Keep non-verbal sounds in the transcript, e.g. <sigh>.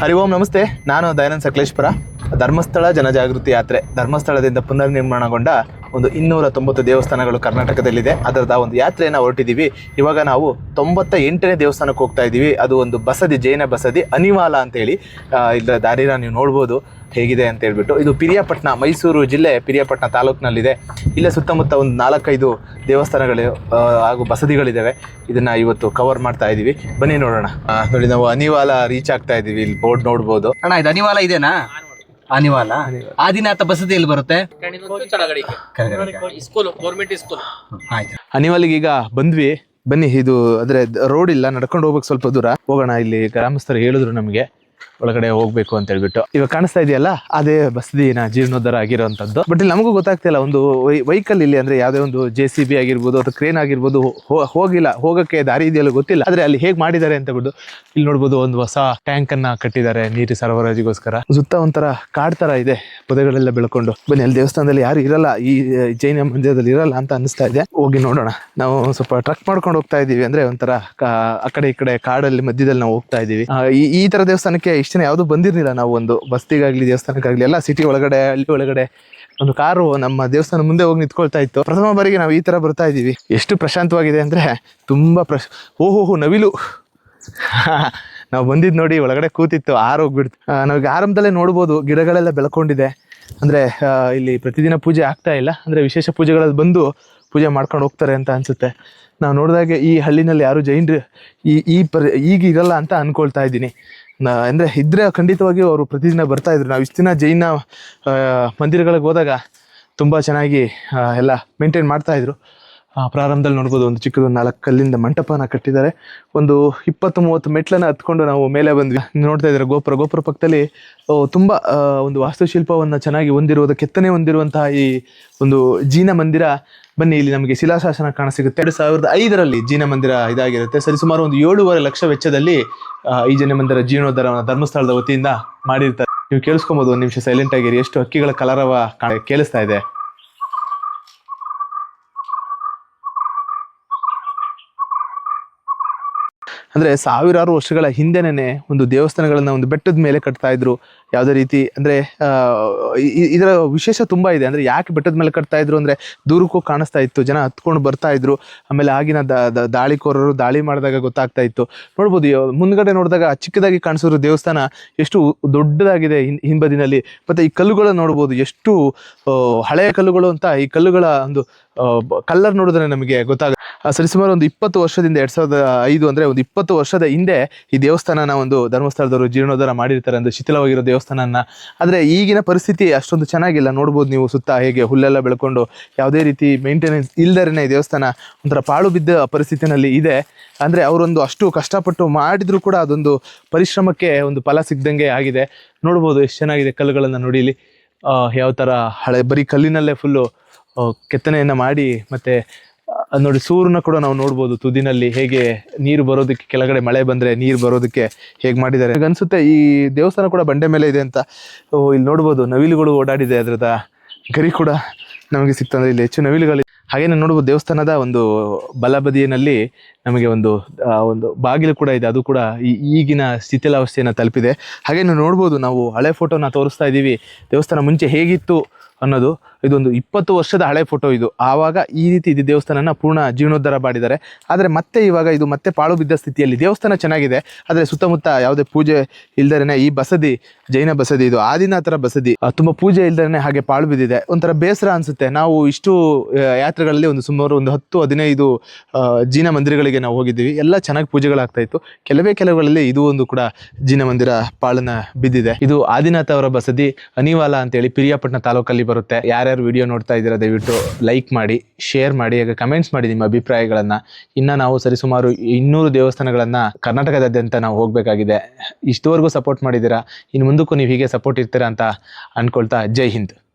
ಹರಿ ಓಂ ನಮಸ್ತೆ. ನಾನು ದಯಾನಂದ್ ಸಕಲೇಶ್ಪುರ. ಧರ್ಮಸ್ಥಳ ಜನಜಾಗೃತಿ ಯಾತ್ರೆ. ಧರ್ಮಸ್ಥಳದಿಂದ ಪುನರ್ನಿರ್ಮಾಣಗೊಂಡ ಒಂದು ಇನ್ನೂರ ತೊಂಬತ್ತು ದೇವಸ್ಥಾನಗಳು ಕರ್ನಾಟಕದಲ್ಲಿದೆ. ಅದರದ ಒಂದು ಯಾತ್ರೆಯನ್ನು ಹೊರಟಿದ್ದೀವಿ. ಇವಾಗ ನಾವು ತೊಂಬತ್ತ ಎಂಟನೇ ದೇವಸ್ಥಾನಕ್ಕೆ ಹೋಗ್ತಾ ಇದ್ದೀವಿ. ಅದು ಒಂದು ಬಸದಿ, ಜೈನ ಬಸದಿ, ಅನಿವಾಲ ಅಂತೇಳಿ ಇದರ ದಾರಿನ ನೀವು ನೋಡ್ಬೋದು ಹೇಗಿದೆ ಅಂತ ಹೇಳ್ಬಿಟ್ಟು. ಇದು ಪಿರಿಯಾಪಟ್ಟಣ, ಮೈಸೂರು ಜಿಲ್ಲೆ ಪಿರಿಯಾಪಟ್ಟಣ ತಾಲೂಕಿನಲ್ಲಿದೆ. ಇಲ್ಲೇ ಸುತ್ತಮುತ್ತ ಒಂದು ನಾಲ್ಕೈದು ದೇವಸ್ಥಾನಗಳು ಹಾಗೂ ಬಸದಿಗಳಿದ್ದಾವೆ ಇದನ್ನ ಇವತ್ತು ಕವರ್ ಮಾಡ್ತಾ ಇದ್ದೀವಿ. ಬನ್ನಿ ನೋಡೋಣ. ನೋಡಿ, ನಾವು ಅನಿವಾಲ ರೀಚ್ ಆಗ್ತಾ ಇದ್ದೀವಿ. ಇಲ್ಲಿ ಬೋರ್ಡ್ ನೋಡ್ಬೋದು. ಅಣ್ಣ, ಇದು ಅನಿವಾಲ ಇದೆನಾ? ಅನಿವಾಲ. ಆದಿನಾಥ ಬಸದಿ ಎಲ್ಲಿ ಬರುತ್ತೆ. School government school. ಆಯ್ತು. ಅನಿವಾಲಿಗೆ ಈಗ ಬಂದ್ವಿ. ಬನ್ನಿ ಇದು ಅಂದ್ರೆ ರೋಡ್ ಇಲ್ಲ ನಡ್ಕೊಂಡು ಹೋಗ್ಬೇಕು ಸ್ವಲ್ಪ ದೂರ. ಹೋಗೋಣ ಇಲ್ಲಿ ಗ್ರಾಮಸ್ಥರು ಹೇಳಿದ್ರು ನಮಗೆ. ಒಳಗಡೆ ಹೋಗ್ಬೇಕು ಅಂತ ಹೇಳ್ಬಿಟ್ಟು. ಇವಾಗ ಕಾಣಿಸ್ತಾ ಇದೆಯಲ್ಲ, ಅದೇ ಬಸದಿನ ಜೀರ್ಣೋದ್ಧಾರ ಆಗಿರೋಂಥದ್ದು ಬಟ್ ಇಲ್ಲಿ ನಮಗೂ ಗೊತ್ತಾಗ್ತಿಲ್ಲ, ಒಂದು ವೆಹಿಕಲ್ ಇಲ್ಲಿ ಅಂದ್ರೆ ಯಾವುದೇ ಒಂದು ಜೆ ಸಿ ಬಿ ಆಗಿರ್ಬೋದು ಅಥವಾ ಕ್ರೇನ್ ಆಗಿರ್ಬೋದು ಹೋಗಿಲ್ಲ, ಹೋಗಕ್ಕೆ ದಾರಿ ಇದೆಯಲ್ಲ ಗೊತ್ತಿಲ್ಲ. ಆದ್ರೆ ಅಲ್ಲಿ ಹೇಗೆ ಮಾಡಿದ್ದಾರೆ ಅಂತ ಬಿಟ್ಟು ಇಲ್ಲಿ ನೋಡ್ಬೋದು ಒಂದು ಹೊಸ ಟ್ಯಾಂಕ್ ಅನ್ನ ಕಟ್ಟಿದ್ದಾರೆ ನೀರು ಸರಬರಾಜಿಗೋಸ್ಕರ. ಸುತ್ತ ಒಂಥರ ಕಾಡ್ ತರ ಇದೆ, ಪೊದೆಗಳೆಲ್ಲ ಬೆಳ್ಕೊಂಡು. ಬನ್ನಿ, ಅಲ್ಲಿ ದೇವಸ್ಥಾನದಲ್ಲಿ ಯಾರು ಇರಲ್ಲ, ಈ ಜೈನ ಮಂದಿರದಲ್ಲಿ ಇರಲ್ಲ ಅಂತ ಅನಿಸ್ತಾ ಇದೆ. ಹೋಗಿ ನೋಡೋಣ. ನಾವು ಸ್ವಲ್ಪ ಟ್ರಕ್ ಮಾಡ್ಕೊಂಡು ಹೋಗ್ತಾ ಇದೀವಿ ಅಂದ್ರೆ ಒಂಥರ ಆ ಕಡೆ ಈ ಕಡೆ ಕಾಡಲ್ಲಿ ಮಧ್ಯದಲ್ಲಿ ನಾವು ಹೋಗ್ತಾ ಇದೀವಿ. ಈ ತರ ದೇವಸ್ಥಾನಕ್ಕೆ ಇಷ್ಟ ಜನ ಯಾವುದು ಬಂದಿರಲಿಲ್ಲ. ನಾವು ಒಂದು ಬಸ್ತಿಗಾಗ್ಲಿ, ದೇವಸ್ಥಾನಕ್ಕಾಗ್ಲಿ, ಎಲ್ಲ ಸಿಟಿ ಒಳಗಡೆ, ಹಳ್ಳಿ ಒಳಗಡೆ ಒಂದು ಕಾರು ನಮ್ಮ ದೇವಸ್ಥಾನ ಮುಂದೆ ಹೋಗಿ ನಿಂತ್ಕೊಳ್ತಾ ಇತ್ತು. ಪ್ರಥಮ ಬಾರಿಗೆ ನಾವು ಈ ತರ ಬರ್ತಾ ಇದೀವಿ ಎಷ್ಟು ಪ್ರಶಾಂತವಾಗಿದೆ ಅಂದ್ರೆ ತುಂಬಾ ಪ್ರಶ್ ಓಹೋ ನವಿಲು. <laughs> ನಾವು ಬಂದಿದ್ ನೋಡಿ ಒಳಗಡೆ ಕೂತಿತ್ತು ಆರೋಗ್ಬಿಡ್ತು ನಮಗೆ ಆರಂಭದಲ್ಲೇ ನೋಡ್ಬೋದು, ಗಿಡಗಳೆಲ್ಲ ಬೆಳ್ಕೊಂಡಿದೆ. ಅಂದ್ರೆ ಇಲ್ಲಿ ಪ್ರತಿದಿನ ಪೂಜೆ ಆಗ್ತಾ ಇಲ್ಲ. ಅಂದ್ರೆ ವಿಶೇಷ ಪೂಜೆಗಳಲ್ಲಿ ಬಂದು ಪೂಜೆ ಮಾಡ್ಕೊಂಡು ಹೋಗ್ತಾರೆ ಅಂತ ಅನ್ಸುತ್ತೆ. ನಾವು ನೋಡಿದಾಗೆ ಈ ಹಳ್ಳಿನಲ್ಲಿ ಯಾರು ಜೈನರು ಈ ಈ ಪರಿ, ಈಗ ಇರಲ್ಲ ಅಂತ ಅಂದ್ಕೊಳ್ತಾ ಇದ್ದೀನಿ. ಅಂದ್ರೆ ಇದ್ರೆ ಖಂಡಿತವಾಗಿ ಅವರು ಪ್ರತಿದಿನ ಬರ್ತಾ ಇದ್ರು. ನಾವು ಇಷ್ಟು ದಿನ ಜೈನ ಮಂದಿರಗಳಿಗೆ ಹೋದಾಗ ತುಂಬ ಚೆನ್ನಾಗಿ ಎಲ್ಲ ಮೇಂಟೈನ್ ಮಾಡ್ತಾ ಇದ್ರು. ಆ, ಪ್ರಾರಂಭದಲ್ಲಿ ನೋಡ್ಬೋದು ಒಂದು ಚಿಕ್ಕದೊಂದು ನಾಲ್ಕು ಕಲ್ಲಿಂದ ಮಂಟಪನ ಕಟ್ಟಿದ್ದಾರೆ. ಒಂದು ಇಪ್ಪತ್ತು ಮೂವತ್ತು ಮೆಟ್ಲನ್ನ ಹತ್ಕೊಂಡು ನಾವು ಮೇಲೆ ಬಂದ್ವಿ. ನೋಡ್ತಾ ಇದ್ದಾರೆ ಗೋಪುರ. ಗೋಪುರ ಪಕ್ಕದಲ್ಲಿ ತುಂಬ ಒಂದು ವಾಸ್ತುಶಿಲ್ಪವನ್ನು ಚೆನ್ನಾಗಿ ಹೊಂದಿರುವುದು ಕೆತ್ತನೆ ಹೊಂದಿರುವಂತಹ ಈ ಒಂದು ಜೀನ ಮಂದಿರ ಬನ್ನಿ, ಇಲ್ಲಿ ನಮಗೆ ಶಿಲಾಶಾಸನ ಕಾಣ ಸಿಗುತ್ತೆ. ಎರಡು ಸಾವಿರದ ಐದರಲ್ಲಿ ಜೀನ ಮಂದಿರ ಇದಾಗಿರುತ್ತೆ ಸರಿಸುಮಾರು ಒಂದು ಏಳೂವರೆ ಲಕ್ಷ ವೆಚ್ಚದಲ್ಲಿ ಈ ಜನ ಮಂದಿರ ಜೀರ್ಣೋದ್ಧಾರವನ್ನು ಧರ್ಮಸ್ಥಳದ ವತಿಯಿಂದ ಮಾಡಿರ್ತಾರೆ. ನೀವು ಕೇಳಿಸ್ಕೊಬಹುದು ಒಂದು ನಿಮಿಷ ಸೈಲೆಂಟ್ ಆಗಿರಿ ಎಷ್ಟು ಹಕ್ಕಿಗಳ ಕಲರವ ಕೇಳಿಸ್ತಾ ಇದೆ. ಅಂದ್ರೆ ಸಾವಿರಾರು ವರ್ಷಗಳ ಹಿಂದೆನೇ ಒಂದು ದೇವಸ್ಥಾನಗಳನ್ನು ಒಂದು ಬೆಟ್ಟದ ಮೇಲೆ ಕಟ್ತಾ ಇದ್ರು. ಯಾವುದೇ ರೀತಿ ಅಂದ್ರೆ ಇದರ ವಿಶೇಷ ತುಂಬ ಇದೆ. ಅಂದರೆ ಯಾಕೆ ಬೆಟ್ಟದ ಮೇಲೆ ಕಟ್ತಾ ಇದ್ರು ಅಂದರೆ ದೂರಕ್ಕೂ ಕಾಣಿಸ್ತಾ ಇತ್ತು. ಜನ ಹತ್ಕೊಂಡು ಬರ್ತಾ ಇದ್ರು. ಆಮೇಲೆ ಆಗಿನ ದಾಳಿಕೋರರು ದಾಳಿ ಮಾಡಿದಾಗ ಗೊತ್ತಾಗ್ತಾ ಇತ್ತು. ನೋಡ್ಬೋದು ಮುಂದ್ಗಡೆ ನೋಡಿದಾಗ ಚಿಕ್ಕದಾಗಿ ಕಾಣಿಸಿರೋ ದೇವಸ್ಥಾನ ಎಷ್ಟು ದೊಡ್ಡದಾಗಿದೆ ಹಿಂಬದಿನಲ್ಲಿ. ಮತ್ತು ಈ ಕಲ್ಲುಗಳ ನೋಡ್ಬೋದು, ಎಷ್ಟು ಹಳೆಯ ಕಲ್ಲುಗಳು ಅಂತ ಈ ಕಲ್ಲುಗಳ ಒಂದು ಕಲ್ಲರ್ ನೋಡಿದ್ರೆ ನಮಗೆ ಗೊತ್ತಾಗ ಸರಿಸುಮಾರು ಒಂದು ಇಪ್ಪತ್ತು ವರ್ಷದಿಂದ ಎರಡ್ ಸಾವಿರದ ಐದು ಅಂದ್ರೆ ಒಂದು ಇಪ್ಪತ್ತು ವರ್ಷದ ಹಿಂದೆ ಈ ದೇವಸ್ಥಾನನ ಒಂದು ಧರ್ಮಸ್ಥಳದವರು ಜೀರ್ಣೋದ್ಧಾರ ಮಾಡಿರ್ತಾರೆ ಒಂದು ಶಿಥಿಲವಾಗಿರೋ ದೇವಸ್ಥಾನನ. ಆದ್ರೆ ಈಗಿನ ಪರಿಸ್ಥಿತಿ ಅಷ್ಟೊಂದು ಚೆನ್ನಾಗಿಲ್ಲ. ನೋಡ್ಬೋದು ನೀವು ಸುತ್ತ ಹೇಗೆ ಹುಲ್ಲೆಲ್ಲ ಬೆಳ್ಕೊಂಡು ಯಾವುದೇ ರೀತಿ ಮೇಂಟೆನೆನ್ಸ್ ಇಲ್ದರೇನೆ ಈ ದೇವಸ್ಥಾನ ಒಂಥರ ಪಾಳು ಬಿದ್ದ ಪರಿಸ್ಥಿತಿನಲ್ಲಿ ಇದೆ. ಅಂದ್ರೆ ಅವರೊಂದು ಅಷ್ಟು ಕಷ್ಟಪಟ್ಟು ಮಾಡಿದರೂ ಕೂಡ ಅದೊಂದು ಪರಿಶ್ರಮಕ್ಕೆ ಒಂದು ಫಲ ಸಿಗ್ದಂಗೆ ಆಗಿದೆ. ನೋಡ್ಬೋದು ಎಷ್ಟು ಚೆನ್ನಾಗಿದೆ ಕಲ್ಲುಗಳನ್ನು ನೋಡಿ ಇಲ್ಲಿ ಯಾವ ಥರ ಹಳೆ ಬರೀ ಕಲ್ಲಿನಲ್ಲೇ ಫುಲ್ಲು ಕೆತ್ತನೆಯನ್ನ ಮಾಡಿ ಮತ್ತೆ ನೋಡಿ ಸೂರನ್ನ ಕೂಡ ನಾವು ನೋಡ್ಬೋದು ತುದಿನಲ್ಲಿ ಹೇಗೆ ನೀರು ಬರೋದಕ್ಕೆ ಕೆಳಗಡೆ ಮಳೆ ಬಂದ್ರೆ ನೀರು ಬರೋದಕ್ಕೆ ಹೇಗೆ ಮಾಡಿದ್ದಾರೆ. ಅನ್ಸುತ್ತೆ ಈ ದೇವಸ್ಥಾನ ಕೂಡ ಬಂಡೆ ಮೇಲೆ ಇದೆ ಅಂತ. ಇಲ್ಲಿ ನೋಡ್ಬೋದು ನವಿಲುಗಳು ಓಡಾಡಿದೆ ಅದರದ ಗರಿ ಕೂಡ ನಮಗೆ ಸಿಗ್ತಂದ್ರೆ ಇಲ್ಲಿ ಹೆಚ್ಚು ನವಿಲುಗಳು ಹಾಗೇನೆ ನೋಡ್ಬೋದು ದೇವಸ್ಥಾನದ ಒಂದು ಬಲಬದಿಯಲ್ಲಿ ನಮಗೆ ಒಂದು ಒಂದು ಬಾಗಿಲು ಕೂಡ ಇದೆ. ಅದು ಕೂಡ ಈಗಿನ ಸ್ಥಿತಿಲಾವಸ್ಥೆಯನ್ನು ತಲುಪಿದೆ. ಹಾಗೆ ನೀವು ನೋಡ್ಬೋದು ನಾವು ಹಳೆ ಫೋಟೋನ ತೋರಿಸ್ತಾ ಇದ್ದೀವಿ. ದೇವಸ್ಥಾನ ಮುಂಚೆ ಹೇಗಿತ್ತು ಅನ್ನೋದು. ಇದೊಂದು ಇಪ್ಪತ್ತು ವರ್ಷದ ಹಳೆ ಫೋಟೋ ಇದು. ಆವಾಗ ಈ ರೀತಿ ಇದು ದೇವಸ್ಥಾನನ ಪೂರ್ಣ ಜೀರ್ಣೋದ್ಧಾರ ಮಾಡಿದ್ದಾರೆ. ಆದರೆ ಮತ್ತೆ ಇವಾಗ ಇದು ಮತ್ತೆ ಪಾಳು ಬಿದ್ದ ಸ್ಥಿತಿಯಲ್ಲಿ ದೇವಸ್ಥಾನ ಚೆನ್ನಾಗಿದೆ. ಆದರೆ ಸುತ್ತಮುತ್ತ ಯಾವುದೇ ಪೂಜೆ ಇಲ್ದರೇನೆ ಈ ಬಸದಿ, ಜೈನ ಬಸದಿ, ಇದು ಆದಿನಾಥರ ಬಸದಿ ತುಂಬ ಪೂಜೆ ಇಲ್ದರೇ ಹಾಗೆ ಪಾಳು ಬಿದ್ದಿದೆ. ಒಂಥರ ಬೇಸರ ಅನಿಸುತ್ತೆ. ನಾವು ಇಷ್ಟು ಯಾತ್ರೆಗಳಲ್ಲಿ ಒಂದು ಸುಮಾರು ಒಂದು ಹತ್ತು, ಹದಿನೈದು ಜೀನ ಮಂದಿರಗಳಿಗೆ ನಾವು ಹೋಗಿದ್ದೀವಿ. ಎಲ್ಲ ಚೆನ್ನಾಗಿ ಪೂಜೆಗಳಾಗ್ತಾ ಇತ್ತು. ಕೆಲವೇ ಕೆಲವುಗಳಲ್ಲಿ ಇದು ಒಂದು ಕೂಡ ಜಿನ ಮಂದಿರ ಪಾಳನ್ನ ಬಿದ್ದಿದೆ. ಇದು ಆದಿನಾಥ ಅವರ ಬಸದಿ, ಅನಿವಾಲ ಅಂತೇಳಿ ಪಿರಿಯಾಪಟ್ಟಣ ತಾಲೂಕಲ್ಲಿ ಬರುತ್ತೆ. ಯಾರ್ಯಾರು ವಿಡಿಯೋ ನೋಡ್ತಾ ಇದ್ದೀರಾ ದಯವಿಟ್ಟು ಲೈಕ್ ಮಾಡಿ, ಶೇರ್ ಮಾಡಿ, ಹಾಗೆ ಕಮೆಂಟ್ಸ್ ಮಾಡಿ ನಿಮ್ಮ ಅಭಿಪ್ರಾಯಗಳನ್ನ. ಇನ್ನ ನಾವು ಸರಿಸುಮಾರು ಇನ್ನೂರು ದೇವಸ್ಥಾನಗಳನ್ನ ಕರ್ನಾಟಕದಾದ್ಯಂತ ನಾವು ಹೋಗ್ಬೇಕಾಗಿದೆ. ಇಷ್ಟುವರೆಗೂ ಸಪೋರ್ಟ್ ಮಾಡಿದ್ದೀರಾ? ಇನ್ನು ಮುಂದಕ್ಕೂ ನೀವು ಹೀಗೆ ಸಪೋರ್ಟ್ ಇರ್ತೀರಾ ಅಂತ ಅನ್ಕೊಳ್ತಾ ಜೈ ಹಿಂದ್.